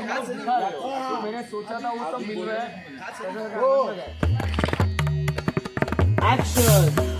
मैंने सोचा था वो सब मिल रहा है. कैसा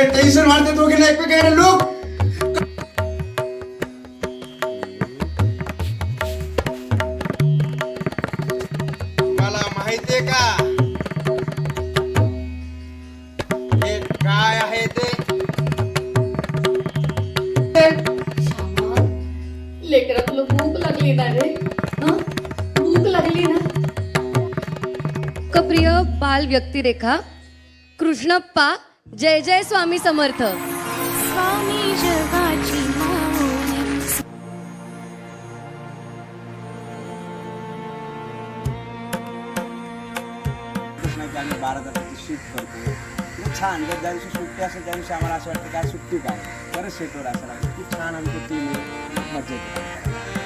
नाही टेन्शन वाढते दोघींना एकमेकांना लोक मला माहितीये का? हे काय आहे ते? लेकरा तुला भूक लागली ना रे. हं? भूक लागली ना. लोकप्रिय बाल व्यक्तिरेखा कृष्णप्पा जय जय स्वामी समर्थ. स्वामी जगाची आम्ही बारा तासाची शूट करतो. खूप छान. जर ज्या दिवशी सुट्टी असेल त्या दिवशी आम्हाला असं वाटतं काय सुट्टी काय परत सेटवर असेल खूप छान आमची टीम मजा येते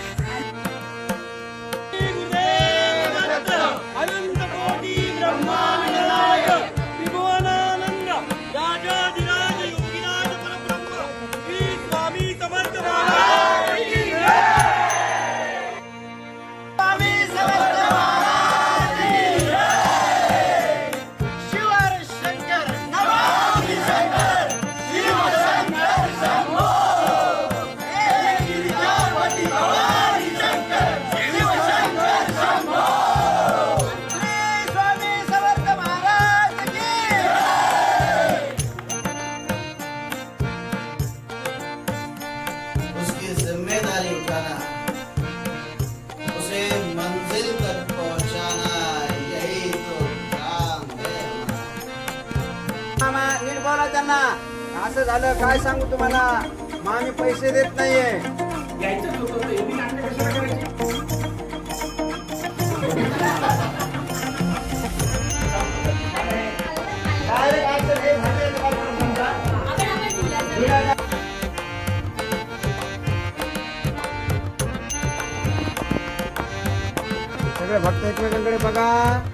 झालं काय सांगू तुम्हाला? मामी पैसे देत नाहीये. सगळे भक्त एकमेकांकडे बघा.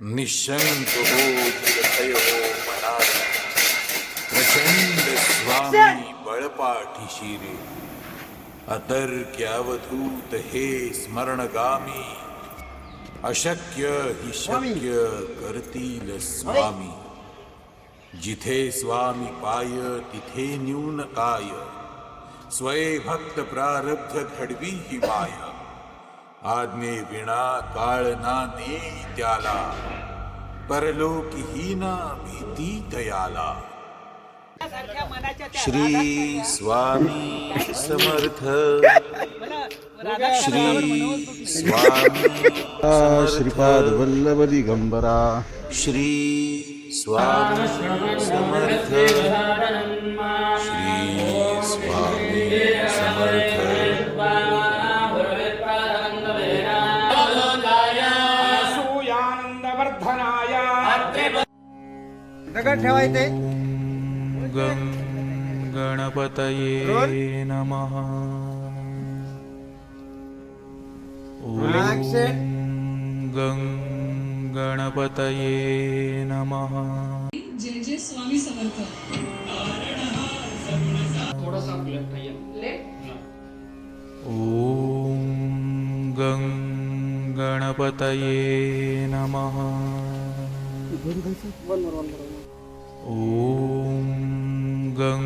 निशंक हो मनाला प्रचंड स्वामी बळपाठीशी रे अतर्क्यावधूत हे स्मरणगामी। अशक्य हि शक्य करतील स्वामी। जिथे स्वामी पाय तिथे न्यून काय स्वये भक्त प्रारब्ध घडवी ही माया. आज्ञे विणा काळ ना ने त्याला. परलोकहीना भीती दयाला. श्री स्वामी समर्थ. श्री स्वामी श्रीपाद वल्लभ दिगंबरा. श्री स्वामी समर्थ. दगड ठेवायचे गं गणपतये नमः. गं गणपतये नमः. जय जय स्वामी समर्थ. ॐ गं गणपतये नमः. गं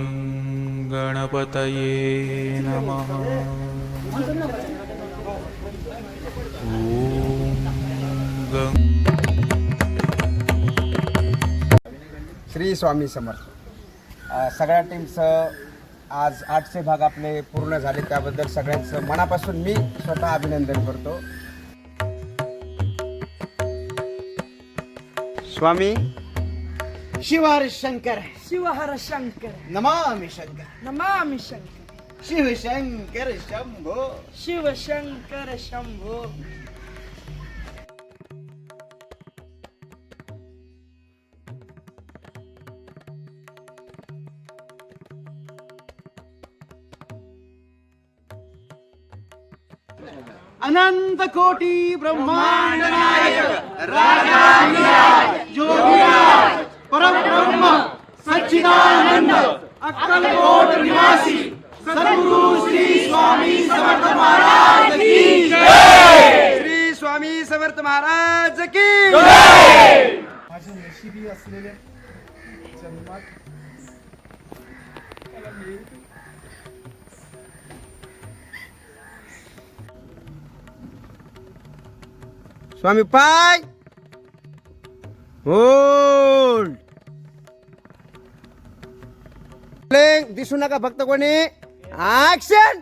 गणपतये नमः। ॐ श्री स्वामी समर्थ. सगळ्या टीमचं आज आठशे भाग आपले पूर्ण झाले त्याबद्दल सगळ्यांचं मनापासून मी स्वतः अभिनंदन करतो. स्वामी शिवार शंकर शिवहर शंकर नमामि शंकर नमामि शंकर शिव शंकर शंभो शिव शंकर शंभो अनंत कोटी ब्रह्मांड नायक परब्रह्म अक्कलकोट निवासी सद्गुरु श्री स्वामी समर्थ महाराज की जय! श्री स्वामी समर्थ महाराज की माझ्या नशिबी असलेल्या जन्मात. स्वामी पाय! होल्ड दिसू नका फक्त कोणी. ऍक्शन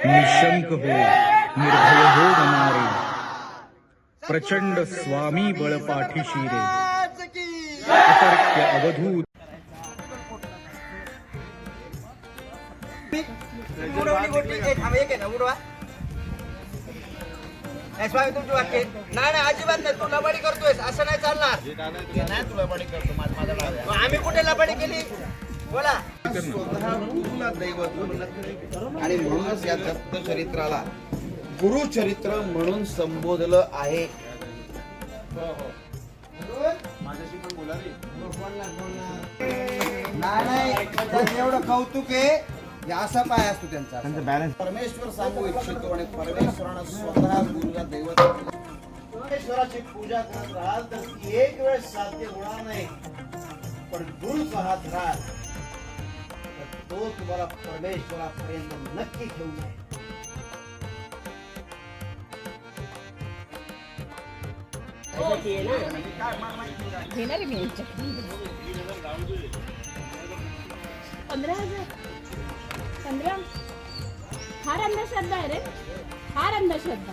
निशंक हो निर्भय हो मनारे प्रचंड स्वामी बळ पाठीशी रे अतर्क्य अवधूत स्वामी तुमची वाक्य नाही नाही अजिबात नाही. तू लबाडी करतोय असं नाही चालणार. नाही तू लबाडी करतो मग आम्ही कुठे लबाडी केली? बोला. आणि म्हणूनच या दत्त चरित्राला गुरुचरित्र म्हणून संबोधलं आहे. नाही नाही त्यात एवढं कौतुक आहे. असा पाय असतो त्यांचा. बॅलन्स परमेश्वर सांगू इच्छितो आणि परमेश्वरानं स्वतः गुरुला दैवत. परमेश्वराची पूजा करत राहाल तर ती एक वेळ साध्य होणार नाही. पण गुरुचा हात राहाल. तो तुम्हाला परमेश्वरापर्यंत नक्की घेऊन जाईल पंधरा हजार. पंधरा. फार अंधश्रद्धा आहे रे. फार अंधश्रद्धा.